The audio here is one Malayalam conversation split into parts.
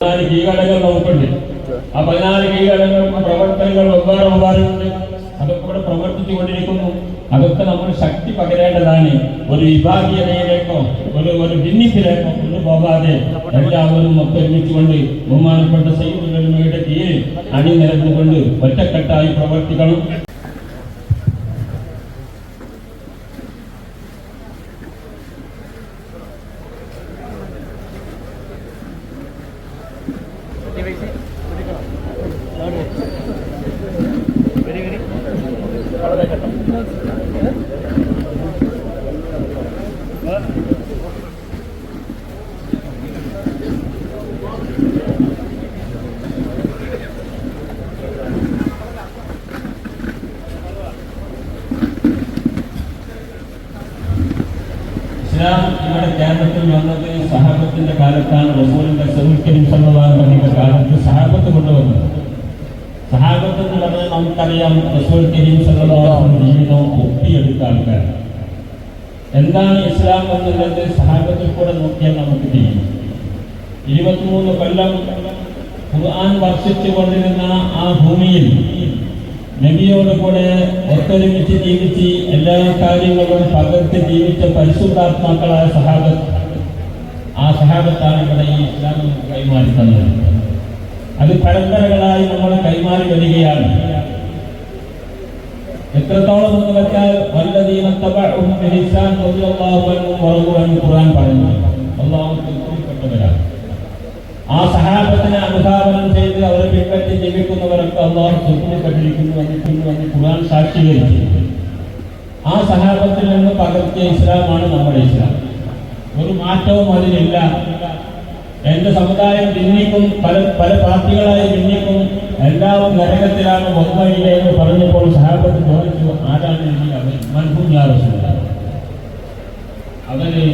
കീഴടങ്ങൾ നമുക്കുണ്ട് ആ പതിനാല് കീഴടങ്ങൾ പ്രവർത്തനങ്ങൾ വെവ്വേറെ വെവ്വേറെയുണ്ട് അതൊക്കെ ഇവിടെ പ്രവർത്തിച്ചു കൊണ്ടിരിക്കുന്നു അതൊക്കെ നമ്മൾ ശക്തി പകരേണ്ടതാണ്. ഒരു വിഭാഗീയതയിലേക്കോ ഒരു ഒരു ഭിന്നിപ്പിലേക്കോ കൊണ്ടുപോകാതെ എല്ലാവരും ഒത്തൊരുമിച്ചുകൊണ്ട് ബഹുമാനപ്പെട്ട സൈനികരുടെ അണിനിരന്നുകൊണ്ട് ഒറ്റക്കെട്ടായി പ്രവർത്തിക്കണം. ഇസ്ലാം ഇവിടെ കേരളത്തിൽ വന്നത് സഹാബത്തിന്റെ കാലത്താണ് റസൂലിന്റെ സൗഖ്യം സന്നദ്ധാന്റെ കാലത്ത് സഹാബത്ത് കൊണ്ടുവന്നത്. സഹാബത്ത് എന്ന് പറഞ്ഞാൽ നമുക്കറിയാം. റസൂൽ കരീം സല്ലല്ലാഹു ജീവിതം ഒപ്പിയെടുത്ത ആൾക്കാർ എന്താണ് ഇസ്ലാം എന്നുള്ളത് സഹാബത്തിൽ കൂടെ നോക്കിയാൽ നമുക്ക് ചെയ്യും ഇരുപത്തിമൂന്ന് കൊല്ലം ഖുർആൻ വർഷിച്ചു കൊണ്ടിരുന്ന ആ ഭൂമിയിൽ നബിയോട് കൂടെ ഒത്തൊരുമിച്ച് ജീവിച്ച് എല്ലാ കാര്യങ്ങളും പകർത്തി ജീവിച്ച പരിശുദ്ധാത്മാക്കളായ സഹാബത്ത് ആ സഹാബത്താണ് ഇവിടെ ഈ ഇസ്ലാം കൈമാറി തന്നത്. അത് പരമ്പരകളായി നമ്മൾ കൈമാറി വരികയാണ്. എത്രത്തോളം എന്ന് വെച്ചാൽ വല്ലതീന ഖുർആൻ പറഞ്ഞു തൃപ്തിപ്പെട്ടവരാണ്. ആ സഹാബത്തിനെ അനുധാവനം ചെയ്ത് അവരെ പിൻപറ്റി ജീവിക്കുന്നവരൊക്കെ അള്ളാഹു തൃപ്തിപ്പെട്ടിരിക്കുന്നു എന്ന് ഖുർആൻ സാക്ഷീകരിച്ചു ആ സഹാബത്തിൽ നിന്ന് പകർത്തിയ ഇസ്ലാമാണ് നമ്മുടെ ഇസ്ലാം. ഒരു മാറ്റവും അതിലില്ല. എന്റെ സമുദായം ഭിന്നിക്കും പല പല പാർട്ടികളായി ഭിന്നിക്കും എല്ലാവരും നരകത്തിലാണ് ഒന്നയിലെ എന്ന് പറഞ്ഞപ്പോൾ സഹാബത്ത് ചോദിച്ചു ആരാണ് എനിക്ക് അവൻ മൻഹുഞ്ഞാറസുള്ള അവന്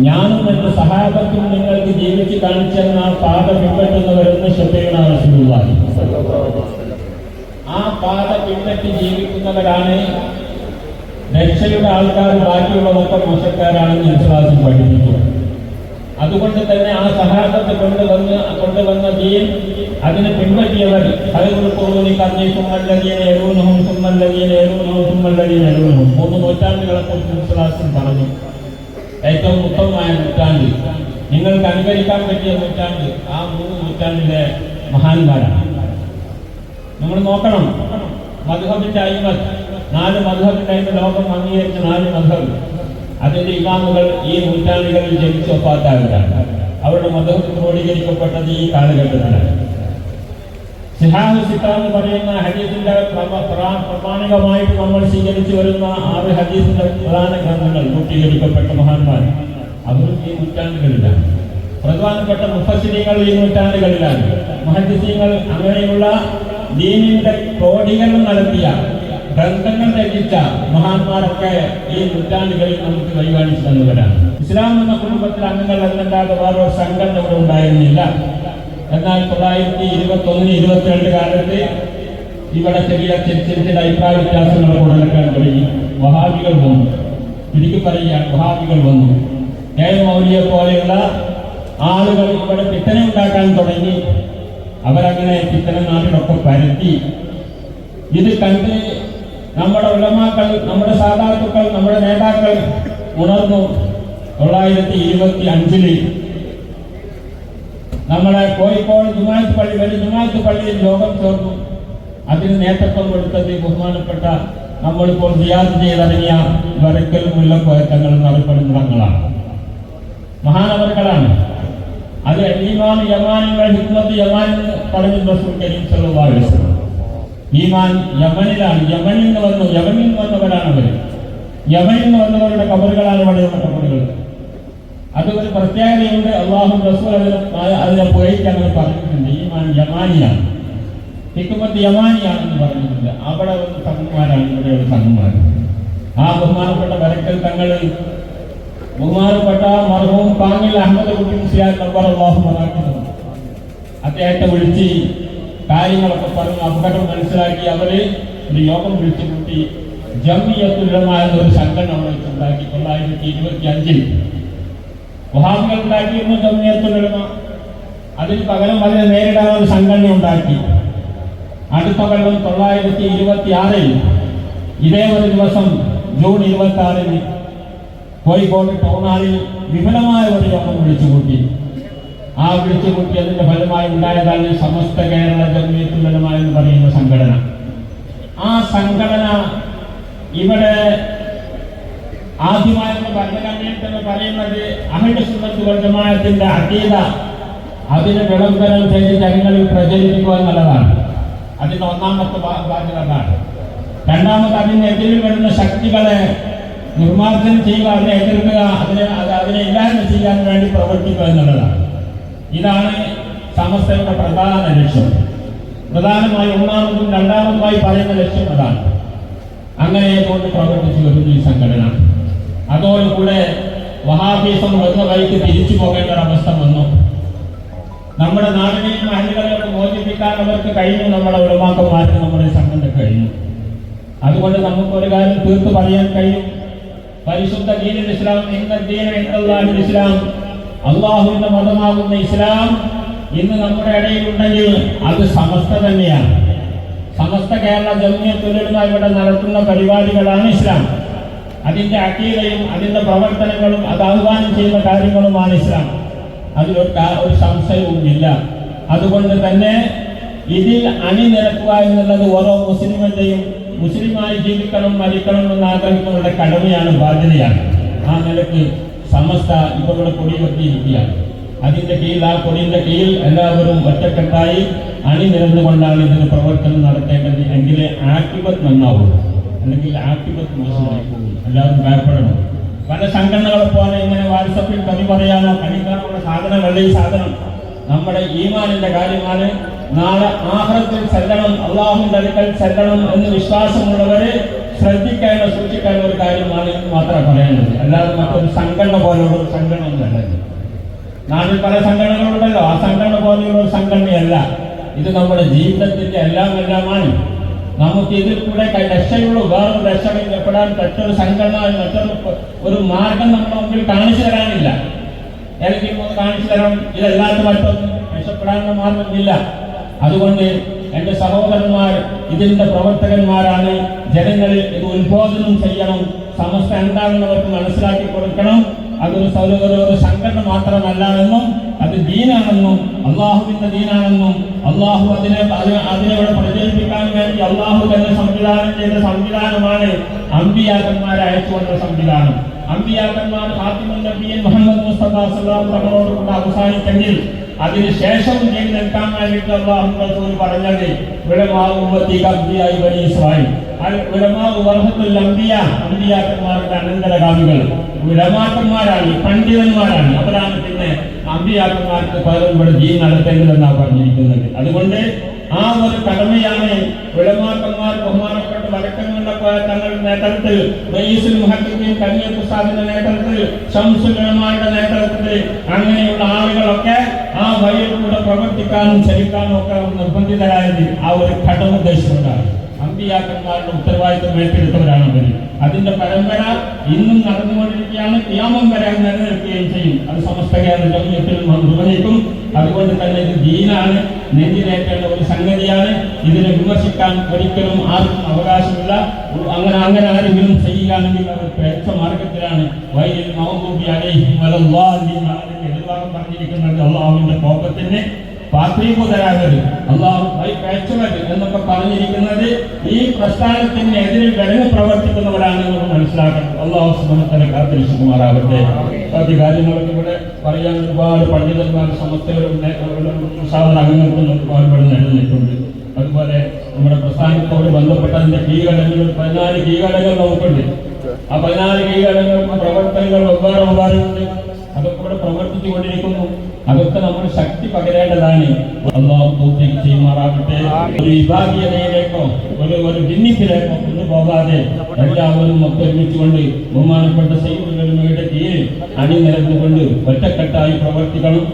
ഞാനും എന്റെ സഹാബത്തും നിങ്ങൾക്ക് ജീവിച്ച് കാണിച്ചെന്ന ആ പാത പിൻപറ്റുന്നവരെന്ന് ശ്രദ്ധയാണ് സുഖമായി ആ പാത പിൻപറ്റി ജീവിക്കുന്നവരാണ് രക്ഷയുടെ ആൾക്കാർ ബാക്കിയുള്ളതൊക്കെ മോശക്കാരാണെന്ന് വിശ്വാസം പഠിപ്പിച്ചു അതുകൊണ്ട് തന്നെ ആ സഹാസത്തെ കൊണ്ടുവന്ന് കൊണ്ടുവന്ന ദീൻ അതിനെ പിൻപറ്റിയവർ. കർണി സുമ്മല്ലദീന യറൂനഹും സുമ്മല്ലദീന യറൂനഹും സുമ്മല്ലദീന യറൂനഹും മൂന്ന് നൂറ്റാണ്ടുകളെ കുറിച്ച് പറഞ്ഞു. ഏറ്റവും ഉത്തമമായ നൂറ്റാണ്ട്. നിങ്ങൾക്ക് അനുകരിക്കാൻ പറ്റിയ നൂറ്റാണ്ട്. ആ മൂന്ന് നൂറ്റാണ്ടിലെ മഹാന്മാരാണ്. നമ്മൾ നോക്കണം. മധുഹബിന്റെ അയിമത് നാല് മധുഹബിന്റെ അയിമ ലോകം അംഗീകരിച്ച നാല് മധുഹബ്. അതിന്റെ ഇമാമുകൾ ഈ നൂറ്റാണ്ടുകളിൽ ജനിച്ച് ഒപ്പാത്തായവരാണ് അവരുടെ മതം ക്രോഡീകരിക്കപ്പെട്ടത് ഈ കാലഘട്ടത്തിലാണ്. സിഹാബ് സിത്ത എന്ന് പറയുന്ന ഹദീസിന്റെ പ്രമ- പ്രമാണികമായിട്ട് നമ്മൾ സ്വീകരിച്ചു വരുന്ന ആറ് ഹദീസിന്റെ പ്രധാന ഗ്രന്ഥങ്ങൾ പൂർത്തീകരിക്കപ്പെട്ട മഹാന്മാർ. അവരും ഈ നൂറ്റാണ്ടുകളിലാണ്. പ്രധാനപ്പെട്ട മുഫസിനികൾ ഈ നൂറ്റാണ്ടുകളിലാണ്. മഹദിസീങ്ങൾ അങ്ങനെയുള്ള ദീനിന്റെ ക്രോഡീകരണം നടത്തിയ ഗ്രന്ഥങ്ങൾ രചിച്ച മഹാന്മാരൊക്കെ ഈ നൂറ്റാണ്ടുകളിൽ നമുക്ക് കൈകാണിച്ചു തന്നവരാണ്. ഇസ്ലാം എന്ന കുടുംബത്തിൽ അംഗങ്ങൾ എന്നല്ലാതെ വേറെ സംഘടന ഇവിടെ ഉണ്ടായിരുന്നില്ല. എന്നാൽ തൊള്ളായിരത്തി ഇരുപത്തി ഒന്നിന് ഇരുപത്തിരണ്ട് കാലത്ത് ഇവിടെ ചെറിയ ചെറിയ അഭിപ്രായ വ്യത്യാസങ്ങൾ ഉടലെടുക്കാൻ തുടങ്ങി. വഹാബികൾ വന്നു. ചുരുക്കി പറയുക വഹാബികൾ വന്നു. ഏ മൗലിയെ പോലെയുള്ള ആളുകൾ ഇവിടെ പിത്തന ഉണ്ടാക്കാൻ തുടങ്ങി. അവരങ്ങനെ പിത്തന നാട്ടിലൊക്കെ പരത്തി. ഇത് കണ്ട് നമ്മുടെ ഉലമാക്കൾ നമ്മുടെ സാധാത്തുക്കൾ നമ്മുടെ നേതാക്കൾ ഉണർന്നു തൊള്ളായിരത്തി ഇരുപത്തി അഞ്ചിൽ നമ്മുടെ കോഴിക്കോട് ജുമാത്ത് പള്ളി വലിയ ജുമാത്ത് പള്ളിയിൽ യോഗം ചേർന്നു അതിന് നേതൃത്വം കൊടുത്തത് ബഹുമാനപ്പെട്ട നമ്മളിപ്പോൾ റിയാദ് ചെയ്തിറങ്ങിയ വരക്കൽ മുല്ലക്കോയത്തങ്ങൾ എന്നറിയപ്പെടുന്നങ്ങളാണ് മഹാനവർക്കളാണ് അത് ഈമാൻ യമാനിന്റെ ഹിക്മത്ത് യമാൻ എന്ന് പറഞ്ഞു റസൂൽ കരീം സല്ലല്ലാഹു അലൈഹി വസല്ലം ഈമാൻ യമനിലാണ്. യമനിൽ നിന്ന് വന്നു. യമനിൽ നിന്ന് വന്നവരാണ് അവർ. യമനിൽ നിന്ന് വന്നവരുടെ കബറുകളാണ് ഇവിടെ കബറുകൾ. അത് ഒരു പ്രത്യേകതയുണ്ട്. അള്ളാഹു റസൂൽ അതിനെ പുഴയ്ക്ക് അങ്ങനെ പറഞ്ഞിട്ടുണ്ട്. ഈമാൻ യമാനിയാണ്. ഹിക്കുമത്ത് യമാനിയാണെന്ന് പറഞ്ഞിട്ടുണ്ട്. അവിടെ ഒരു തങ്ങന്മാരാണ്. ഇവിടെ ഒരു തങ്ങന്മാർ. ആ ബഹുമാനപ്പെട്ട വരക്കൽ തങ്ങൾ ബഹുമാനപ്പെട്ട മർഹൂം പാങ്ങിൽ അഹമ്മദ് കുട്ടി മുസ്ലിയാർ നമ്പർ അള്ളാഹു മറാക്കുന്നത് അദ്ദേഹത്തെ വിളിച്ച് കാര്യങ്ങളൊക്കെ പറഞ്ഞ് അപകടം മനസ്സിലാക്കി അവരെ ഒരു യോഗം വിളിച്ചു കൂട്ടി ജമിയത്തുലമായ ഒരു സംഘടന വെച്ചുണ്ടാക്കി തൊള്ളായിരത്തി ഇരുപത്തി അഞ്ചിൽ വഹാബികൾ ഉണ്ടാക്കിയിരുന്നു ജമിയത്തുലമ അതിൽ പകരം അതിനെ നേരിടാൻ ഒരു സംഘടന ഉണ്ടാക്കി. അടുത്ത കൊല്ലം തൊള്ളായിരത്തി ഇരുപത്തി ആറിൽ ഇതേ ഒരു ദിവസം ജൂൺ ഇരുപത്തി ആറിന് കോഴിക്കോട് ടൗണാളിൽ വിപുലമായ ഒരു യോഗം വിളിച്ചുകൂട്ടി. ആ വിളിച്ചുകൂട്ടിയതിന്റെ ഫലമായി ഉണ്ടായതാണ് സമസ്ത കേരള ജമീയത്തുലമ എന്ന് പറയുന്ന സംഘടന. ആ സംഘടന ഇവിടെ ആദ്യമായുള്ള ഭരണഘടനയിൽ എന്ന് പറയുന്നത് അഹിഡ് സുന്നത്ത് ജമാഅത്തിന്റെ അതീത അതിന് വിളംബരം ചെയ്ത് ജനങ്ങളിൽ പ്രചരിപ്പിക്കുക എന്നുള്ളതാണ്. അതിന്റെ ഒന്നാമത്തെ ബാധ്യത അതാണ്. രണ്ടാമത് അതിനെതിരിൽ വരുന്ന ശക്തികളെ നിർമ്മാർജനം ചെയ്യുക അതിനെ എതിർക്കുക അതിനെ അത് അതിനെ ഇല്ലായ്മ ചെയ്യാൻ വേണ്ടി പ്രവർത്തിക്കുക എന്നുള്ളതാണ്. ഇതാണ് സമസ്തയുടെ പ്രധാന ലക്ഷ്യം. പ്രധാനമായി ഒന്നാമതും രണ്ടാമതുമായി പറയുന്ന ലക്ഷ്യം അതാണ്. അങ്ങനെ കൊണ്ട് പ്രവർത്തിച്ചു വരുന്ന ഈ സംഘടന? അതോടുകൂടെ വഹാബീസം വന്ന വഴിക്ക് തിരിച്ചു പോകേണ്ട ഒരു അവസ്ഥ വന്നു. നമ്മുടെ നാടിനെയും അഹിലുകളെ മോചിപ്പിക്കാൻ അവർക്ക് കഴിഞ്ഞു നമ്മുടെ ഉടമാക്കന്മാർക്ക് നമ്മുടെ സംഘടന കഴിഞ്ഞു. അതുകൊണ്ട് നമുക്ക് ഒരു കാര്യം തീർത്തു പറയാൻ കഴിയും. പരിശുദ്ധ ദീനുൽ ഇസ്ലാം ഇന്ന ദീന ഇസ്ലാം അള്ളാഹുവിന്റെ മതമാകുന്ന ഇസ്ലാം ഇന്ന് നമ്മുടെ ഇടയിലുണ്ടെങ്കിൽ അത് സമസ്ത തന്നെയാണ്. സമസ്ത കേരള ജമ്മിയത്തുലമ ഇവിടെ നടത്തുന്ന പരിപാടികളാണ് ഇസ്ലാം. അതിന്റെ അക്കീതയും അതിന്റെ പ്രവർത്തനങ്ങളും അത് ആഹ്വാനം ചെയ്യുന്ന കാര്യങ്ങളുമാണ് ഇസ്ലാം. അതിലൊരു ഒരു സംശയവുമില്ല. അതുകൊണ്ട് തന്നെ ഇതിൽ അണിനിരക്കുക എന്നുള്ളത് ഓരോ മുസ്ലിമിന്റെയും മുസ്ലിമായി ജീവിക്കണം മരിക്കണം എന്ന് ആഗ്രഹിക്കുന്നവരുടെ കടമയാണ് ബാധ്യതയാണ്. ആ നിലയ്ക്ക് സമസ്ത ഇപ്പോൾ ഇവിടെ കൊടിവെട്ടിയിരിക്കുകയാണ് അതിന്റെ കീഴിൽ ആ കൊടിയുടെ കീഴിൽ എല്ലാവരും ഒറ്റക്കെട്ടായി അണിനിരന്നുകൊണ്ടാണ് ഇതിന് പ്രവർത്തനം നടത്തേണ്ടത് എങ്കിലേ ആക്ടിബത്ത് നന്നാവുള്ളൂ. അല്ലെങ്കിൽ ആക്ടിബത്ത് മോശമായി പോകും. എല്ലാവരും ഭയപ്പെടണം. പല സംഘടനകളെ പോലെ ഇങ്ങനെ വാട്സപ്പിൽ കവി പറയാനോ കണിക്കാനുള്ള സാധനമല്ല ഈ സാധനം. നമ്മുടെ ഈമാനിന്റെ കാര്യമാണ്. നാളെ ആഹ്റത്തിൽ ചെല്ലണം അള്ളാഹുവിന്റെ അടുക്കൽ ചെല്ലണം എന്ന് വിശ്വാസമുള്ളവര് ശ്രദ്ധിക്കേണ്ട സൂക്ഷിക്കാനോ ഒരു കാര്യമാണ് എന്ന് മാത്രമേ പറയാനുള്ളൂ. അല്ലാതെ മറ്റൊരു സംഘടന പോലുള്ള ഒരു സംഘടന ഒന്നുമല്ല അല്ല നാട്ടിൽ പല സംഘടനകളുണ്ടല്ലോ. ആ സംഘടന പോലെയുള്ള ഒരു സംഘടനയല്ല. ഇത് നമ്മുടെ ജീവിതത്തിന്റെ എല്ലാം എല്ലാമാണ് നമുക്ക് ഇതിൽ കൂടെ രക്ഷയുള്ളൂ. വേറൊരു രക്ഷപ്പെടാൻ മറ്റൊരു സംഘടന മറ്റൊരു ഒരു മാർഗം നമ്മുടെ മുമ്പിൽ കാണിച്ചു തരാനില്ല. ഏതെങ്കിലും ഒന്ന് കാണിച്ചു തരണം. ഇതല്ലാത്ത മറ്റൊന്നും രക്ഷപ്പെടാനുള്ള മാർഗമില്ല. അതുകൊണ്ട് എന്റെ സഹോദരന്മാർ ഇതിന്റെ പ്രവർത്തകന്മാരാണ്. ജനങ്ങളിൽ ഇത് ഉത്ബോധനം ചെയ്യണം. സമസ്ത എന്താണെന്ന് അവർക്ക് മനസ്സിലാക്കി കൊടുക്കണം. അതൊരു സൗര- ഒരു ഒരു സംഘടന മാത്രമല്ല എന്നും അത് ദീനാണെന്നും അള്ളാഹുവിന്റെ ദീനാണെന്നും അള്ളാഹു അതിനെ അതിനെ അതിനെ ഇവിടെ പ്രചരിപ്പിക്കാൻ വേണ്ടി അള്ളാഹു തന്നെ സംവിധാനം ചെയ്ത സംവിധാനമാണ് അമ്പിയാക്കന്മാരെ അയച്ചുകൊണ്ട സംവിധാനം. അമ്പിയാക്കന്മാർ ഫാത്തിമ നബിയൻ മുഹമ്മദ് മുസ്തഫ അലൈഹി വസല്ലം കൊണ്ട് അവസാനിച്ചെങ്കിൽ അതിനുശേഷം നീ നിൽക്കാൻ വേണ്ടിയിട്ട് അള്ളാഹു പറഞ്ഞത് വിളമാവുമ്പത്തി വലിയ അംബിയ അമ്പിയാക്കന്മാരുടെ അനന്തരഗാമികൾ. വിളമാക്കന്മാരാണ് പണ്ഡിതന്മാരാണ്. അവരാണ് പിന്നെ അമ്പിയാക്കന്മാർക്ക് പകരം ഇവിടെ ജീൻ നടത്തേണ്ടതെന്നാണ് പറഞ്ഞിരിക്കുന്നത്. അതുകൊണ്ട് ആ ഒരു കടമയാണ് വിളമാക്കന്മാർ ബഹുമാനപ്പെട്ട വടക്കങ്ങളുടെ തങ്ങളുടെ നേതൃത്വത്തിൽ റയീസുൽ മുഹദ്ദിഖീൻ കന്യ പ്രസാദിന്റെ ഷംസുൽ ഉലമായുടെ നേതൃത്വത്തിൽ അങ്ങനെയുള്ള ആളുകളൊക്കെ ആ വഴിയിൽ കൂടെ പ്രവർത്തിക്കാനും ചലിക്കാനും ഒക്കെ നിർബന്ധിതരായത് ആ ഒരു ഘടമുദ്ദേശമുണ്ടാണ് അമ്പിയാക്കന്മാരുടെ ഉത്തരവാദിത്വം ഏറ്റെടുത്തവരാണ് അവർ. അതിന്റെ പരമ്പര ഇന്നും നടന്നുകൊണ്ടിരിക്കുകയാണ്. ക്യാമം വരെ അത് നിലനിൽക്കുകയും ചെയ്യും. അത് സമസ്ത കേരള നിർവഹിക്കും. അതുകൊണ്ട് തന്നെ ഇത് ദീനാണ്. നെഞ്ചിലേറ്റേണ്ട ഒരു സംഗതിയാണ്. ഇതിനെ വിമർശിക്കാൻ ഒരിക്കലും ആർക്കും അവകാശമില്ല. അങ്ങനെ അങ്ങനെ ആരെങ്കിലും ചെയ്യുകയാണെങ്കിൽ അവർ പേച്ച മാർഗത്തിലാണ്. വൈദ്യ മഹബൂബി അലൈഹി വലല്ലാഹി പറഞ്ഞിരിക്കുന്നത് അള്ളാഹുവിന്റെ കോപത്തിന് പാത്രീഭൂതരാകരുത് അള്ളാഹു പേച്ചവർ എന്നൊക്കെ പറഞ്ഞിരിക്കുന്നത് ഈ പ്രസ്ഥാനത്തിന് പ്രസ്ഥാനത്തിനെതിരെ വിലങ്ങ് പ്രവർത്തിക്കുന്നവരാണ് നമുക്ക് മനസ്സിലാക്കണം. അള്ളാഹു സുബന്ധനെ കാത്തിരിക്കുമാറാവട്ടെ ബാക്കി കാര്യങ്ങളൊക്കെ ഇവിടെ പറയാൻ ഒരുപാട് പണ്ഡിതന്മാർ സമസ്തകളും സാധാരണ അംഗങ്ങൾക്കും ഒരുപാട് ഇവിടെ നിലനിൽക്കുന്നുണ്ട് അതുപോലെ നമ്മുടെ പ്രസ്ഥാനത്തോട് ബന്ധപ്പെട്ട അതിന്റെ കീഴടങ്ങൾ പതിനാല് കീഴടങ്ങൾ നമുക്കുണ്ട്. ആ പതിനാല് കീഴടങ്ങൾ പ്രവർത്തനങ്ങൾ വെവ്വേറെ വെവ്വേറുണ്ട് അതൊക്കെ ഇവിടെ പ്രവർത്തിച്ചു കൊണ്ടിരിക്കുന്നു അതൊക്കെ നമ്മൾ ശക്തി പകരേണ്ടതാണ്. അള്ളാഹു തൗഫീഖ് ചെയ്യുമാറാകട്ടെ. ഒരു വിഭാഗീയതയിലേക്കോ ഒരു ഒരു ഭിന്നിപ്പിലേക്കോ കൊണ്ടുപോകാതെ എല്ലാവരും ഒത്തൊരുമിച്ചുകൊണ്ട് ബഹുമാനപ്പെട്ട സൈനികരുടെ കീഴിൽ അണിനിരന്നുകൊണ്ട് ഒറ്റക്കെട്ടായി പ്രവർത്തിക്കണം.